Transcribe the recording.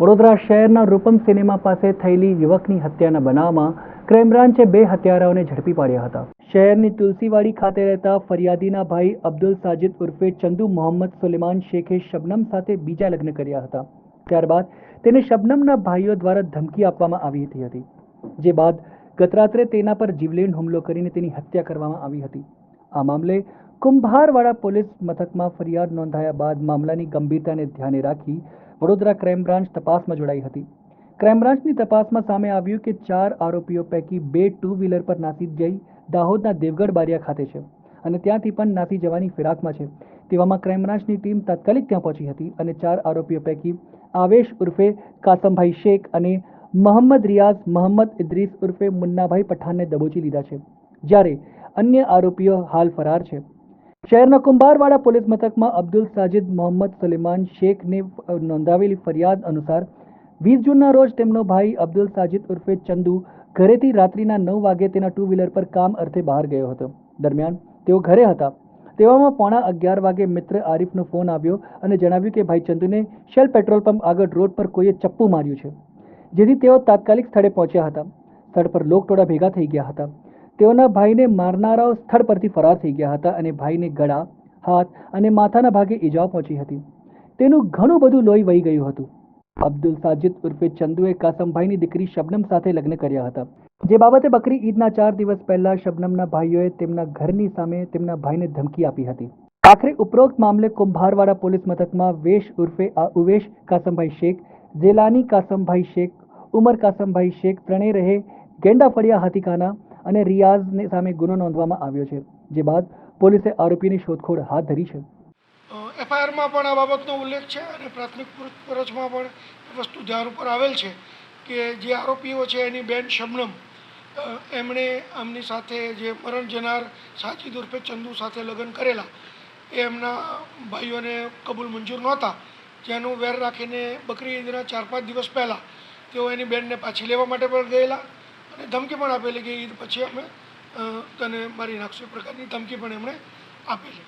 વડોદરા શહેરના રૂપમ સિનેમા પાસે થયેલી યુવકની હત્યાના બનાવમાં ક્રાઇમ બે હત્યારાઓને ઝડપી પાડ્યા હતા. શહેરની તુલસીવાડી ખાતે રહેતા ફરિયાદીના ભાઈ અબ્દુલ સાજિદ ઉર્ફે ચંદુ મોહમ્મદ સુલેમાન શેખે શબનમ સાથે બીજા લગ્ન કર્યા હતા. ત્યારબાદ તેને શબનમના ભાઈઓ દ્વારા ધમકી આપવામાં આવી હતી હતી. જે બાદ ગતરાત્રે તેના પર જીવલેણ હુમલો કરીને તેની હત્યા કરવામાં આવી હતી. આ મામલે કુંભારવાડા પોલીસ મથકમાં ફરિયાદ નોંધાયા બાદ મામલાની ગંભીરતાને ધ્યાને રાખી વડોદરા ક્રાઇમ બ્રાન્ચ તપાસમાં જોડાઈ હતી. ક્રાઇમ બ્રાન્ચની તપાસમાં સામે આવ્યું કે ચાર આરોપીઓ પૈકી બે ટુ વ્હીલર પર નાસી જઈ દાહોદના દેવગઢ બારિયા ખાતે છે અને ત્યાંથી પણ નાસી જવાની ફિરાકમાં છે. તેવામાં ક્રાઇમ બ્રાન્ચની ટીમ તાત્કાલિક ત્યાં પહોંચી હતી અને ચાર આરોપીઓ પૈકી આવેશ ઉર્ફે કાસમભાઈ શેખ અને મોહમ્મદ રિયાઝ મોહમ્મદ ઇદ્રીસ ઉર્ફે મુન્નાભાઈ પઠાણને દબોચી લીધા છે. જ્યારે અન્ય આરોપીઓ હાલ ફરાર છે. શહેરના કુંભારવાડા પોલીસ મથકમાં અબ્દુલ સાજિદ મોહમ્મદ સલેમાન શેખને નોંધાવેલી ફરિયાદ અનુસાર વીસ જૂનના રોજ તેમનો ભાઈ અબ્દુલ સાજિદ ઉર્ફે ચંદુ ઘરેથી રાત્રિના નવ વાગે તેના ટુ વ્હીલર પર કામ અર્થે બહાર ગયો હતો. દરમિયાન તેઓ ઘરે હતા. તેવામાં પોણા અગિયાર વાગે મિત્ર આરિફનો ફોન આવ્યો અને જણાવ્યું કે, ભાઈ ચંદુને શેલ પેટ્રોલ પંપ આગળ રોડ પર કોઈએ ચપ્પુ માર્યું છે. જેથી તેઓ તાત્કાલિક સ્થળે પહોંચ્યા હતા. સ્થળ પર લોકટોળા ભેગા થઈ ગયા હતા. તેઓના ભાઈને મારનારાઓ સ્થળ પરથી ફરાર થઈ ગયા હતા અને ભાઈને ગળા, હાથ અને માથાના ભાગે ઈજાઓ પહોંચી હતી. તેનું ઘણું બધું લોહી વહી ગયું હતું. અબ્દુલ સાજિદ ઉર્ફે ચંદુએ કાસમભાઈની દીકરી શબનમ સાથે લગ્ન કર્યા હતા. જે બાબતે બકરી ઈદના ચાર દિવસ પહેલા શબનમના ભાઈઓએ તેમના ઘરની સામે તેમના ભાઈને ધમકી આપી હતી. આખરે ઉપરોક્ત મામલે કુંભારવાડા પોલીસ મથકમાં વેશ ઉર્ફે ઉવેશ કાસમભાઈ શેખ, જેલાની કાસમભાઈ શેખ, ઉમર કાસમભાઈ શેખ, ત્રણેય રહે ગેંડા ફળિયા હાથીકાના અને રિયાઝને સામે ગુનો નોંધવામાં આવ્યો છે, જે બાદ પોલીસે આરોપીની શોધખોળ હાથ ધરી છે. એફઆઈઆરમાં પણ આ બાબતનો ઉલ્લેખ છે અને પ્રાથમિક પૂછપરછમાં પણ વસ્તુ ધ્યાન ઉપર આવેલ છે કે જે આરોપીઓ છે એની બેન શબનમ એમણે આમની સાથે જે મરણ જનાર સાચી ઉર્ફે ચંદુ સાથે લગ્ન કરેલા, એ એમના ભાઈઓને કબૂલ મંજૂર નહોતા. જેનું વેર રાખીને બકરી ઈદના ચાર પાંચ દિવસ પહેલાં તેઓ એની બેનને પાછી લેવા માટે પણ ગયેલા. અને ધમકી પણ આપેલી કે ઈદ પછી અમે તને મારી નાખશું એ પ્રકારની ધમકી પણ એમણે આપેલી.